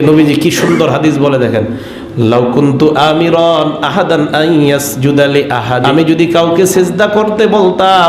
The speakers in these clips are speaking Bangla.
নবীজি কি সুন্দর হাদিস বলে দেখেন আহাদ আমি যদি কাউকে সেজদা করতে বলতাম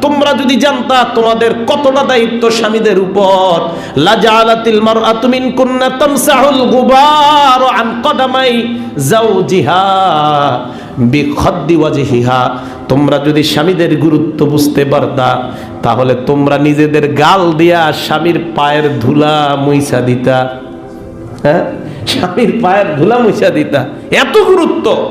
তোমরা যদি জানতা তোমাদের কতটা দায়িত্ব স্বামীদের উপর। তোমরা যদি স্বামীদের গুরুত্ব বুঝতে পারতা, তাহলে তোমরা নিজেদের গাল দিয়া স্বামীর পায়ের ধুলা মুইসা দিতা। হ্যাঁ? স্বামীর পায়ের ধুলা মুইসা দিতা। এত গুরুত্ব।